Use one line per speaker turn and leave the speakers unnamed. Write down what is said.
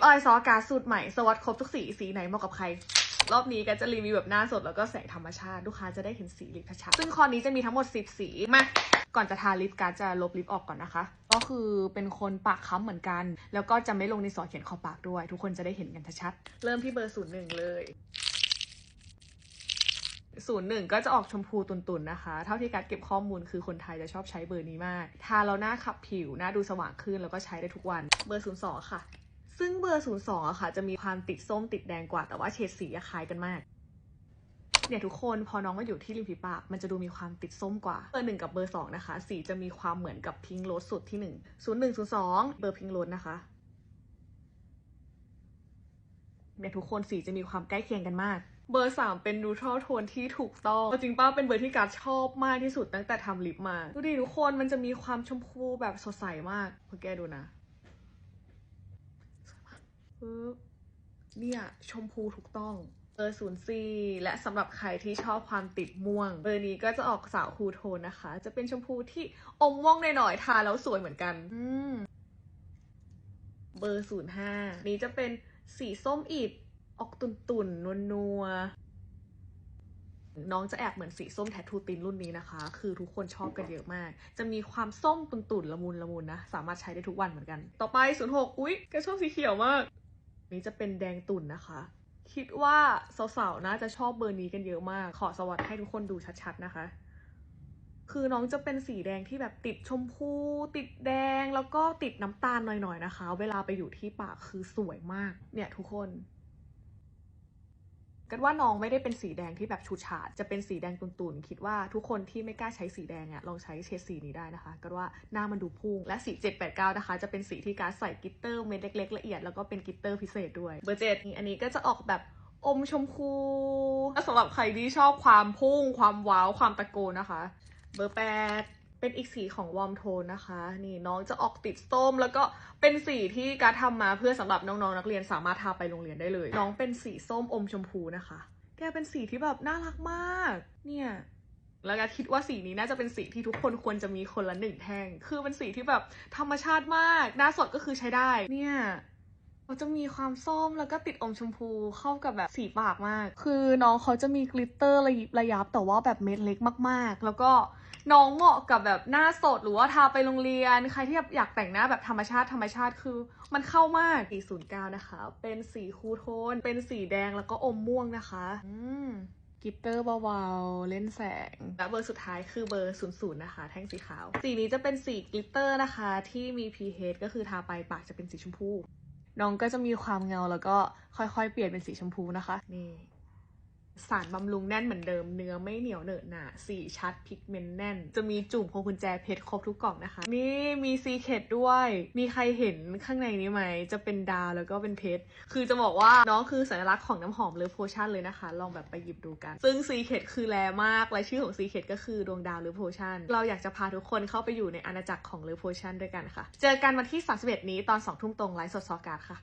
ปออยซอสกาสูตรใหม่ สวัสดครบทุกสี สีไหนเหมาะกับใคร รอบนี้ก็จะรีวิวแบบหน้าสดแล้วก็แสงธรรมชาติลูกค้าจะได้เห็นสีลิปชัดซึ่งคอนี้จะมีทั้งหมด 10 สี มา ก่อนจะทาลิปการจะลบลิปออกก่อนนะคะ ก็คือเป็นคนปากค้ำเหมือนกัน แล้วก็จะไม่ลงในสอเขียนขอบปากด้วย ทุกคนจะได้เห็นกันชัดเริ่มที่เบอร์ศูนย์หนึ่งเลยศูนย์หนึ่งก็จะออกชมพูตุนๆนะคะ เท่าที่การเก็บข้อมูลคือคนไทยจะชอบใช้เบอร์นี้มาก ทาแล้วหน้าขับผิว หน้าดูสว่างขึ้นแล้วก็ใช้ได้ทุกวัน เบอร์ศูนย์สองค่ะ ซึ่งเบอร์ศูนย์อะค่ะ จะมีความติดส้มติดแดงกว่า แต่ว่าเฉดสีคล้ายกันมาก เนี่ยทุกคนพอน้องมาอยู่ที่ริมฝีปากมันจะดูมีความติดส้มกว่า เบอร์หนึ่งกับเบอร์สองนะคะ สีจะมีความเหมือนกับพิงค์โรสสุดที่หนึ่งศูนย์หนึ่งศูนย์สองเบอร์พิงค์โรสนะคะเนี่ยทุกคนสีจะมีความใกล้เคียงกันมาก เบอร์สามเป็นนูทรัลโทนที่ถูกต้อง จริงป้าเป็นเบอร์ที่การดชอบมากที่สุดตั้งแต่ทำลิปมา ดูดิทุกคนมันจะมีความชมพูแบบสดใสมากพอแกดูนะ เนี่ยชมพูถูกต้องเบอร์ศูนย์สี่และสำหรับใครที่ชอบความติดม่วง เบอร์นี้ก็จะออกสาวคูลโทนนะคะ จะเป็นชมพูที่อมม่วงหน่อยๆทาแล้วสวยเหมือนกันอืมเบอร์ศูนย์ห้านี้จะเป็นสีส้มอิดออกตุ่นตุ่นนัวนัวๆน้องจะแอบเหมือนสีส้มแททูตินรุ่นนี้นะคะ คือทุกคนชอบกันเยอะมาก จะมีความส้มตุ่นตุ่นๆละมุนละมุนนะ สามารถใช้ได้ทุกวันเหมือนกัน ต่อไปศูนย์หกอุ๊ยแกชอบสีเขียวมาก นี้จะเป็นแดงตุ่นนะคะ คิดว่าสาวๆน่าจะชอบเบอร์นี้กันเยอะมาก ขอสวัสดให้ทุกคนดูชัดๆนะคะ คือน้องจะเป็นสีแดงที่แบบติดชมพู ติดแดงแล้วก็ติดน้ำตาลหน่อยๆนะคะ เวลาไปอยู่ที่ปากคือสวยมาก เนี่ยทุกคน กันว่าน้องไม่ได้เป็นสีแดงที่แบบชูดฉาด จะเป็นสีแดงตุ่นๆ คิดว่าทุกคนที่ไม่กล้าใช้สีแดงอะลองใช้เฉดสีนี้ได้นะคะกันว่าหน้ามันดูพุ่ง และสี 789 นะคะ จะเป็นสีที่การใส่กิตเตอร์เม็ดเล็กๆละเอียดแล้วก็เป็นกิตเตอร์พิเศษด้วย เบอร์เจ็ดนี่อันนี้ก็จะออกแบบอมชมพูสำหรับใครที่ชอบความพุ่ง ความว้าว ความตะโกนนะคะ เบอร์แปด เป็นอีกสีของวอร์มโทนนะคะ นี่น้องจะออกติดส้ม แล้วก็เป็นสีที่การทำมาเพื่อสำหรับน้องๆนักเรียนสามารถทาไปโรงเรียนได้เลย น้องเป็นสีส้มอมชมพูนะคะแกเป็นสีที่แบบน่ารักมาก เนี่ยแล้วก็คิดว่าสีนี้น่าจะเป็นสีที่ทุกคนควรจะมีคนละหนึ่งแท่ง คือเป็นสีที่แบบธรรมชาติมาก หน้าสดก็คือใช้ได้ เนี่ยเขาจะมีความส้มแล้วก็ติดอมชมพูเข้ากับแบบสีปากมาก คือน้องเขาจะมีกลิตเตอร์ระยิบระยับแต่ว่าแบบเม็ดเล็กมากๆ แล้วก็ น้องเหมาะกับแบบหน้าสดหรือว่าทาไปโรงเรียน ใครที่แบบอยากแต่งหน้าแบบธรรมชาติธรรมชาติคือ มันเข้ามาก409 นะคะ เป็นสีคูลโทน เป็นสีแดงแล้วก็อมม่วงนะคะอืมกลิตเตอร์เบาๆ เล่นแสง และเบอร์สุดท้ายคือเบอร์ 00 นะคะ แท่งสีขาว สีนี้จะเป็นสีกลิตเตอร์นะคะ ที่มี pH ก็คือทาไปปากจะเป็นสีชมพู น้องก็จะมีความเงาแล้วก็ค่อยๆ เปลี่ยนเป็นสีชมพูนะคะ นี่ สารบำรุงแน่นเหมือนเดิมเนื้อไม่เหนียวเหนอะหนาสีชัดพิกเมนต์แน่น จะมีจุ่มพวงกุญแจเพชรครบทุกกล่องนะคะ นี่มีซีเคดด้วย มีใครเห็นข้างในนี้ไหม จะเป็นดาวแล้วก็เป็นเพชร คือจะบอกว่าน้องคือสัญลักษณ์ของน้ำหอมเลอโพชั่นเลยนะคะ ลองแบบไปหยิบดูกัน ซึ่งซีเคดคือแรงมาก และชื่อของซีเคดก็คือดวงดาวเลอโพชั่น เราอยากจะพาทุกคนเข้าไปอยู่ในอาณาจักรของเลอโพชั่นด้วยกันค่ะ เจอกันวันที่31นี้ตอน2ทุ่มตรงไลฟ์สดซอการ์ดค่ะ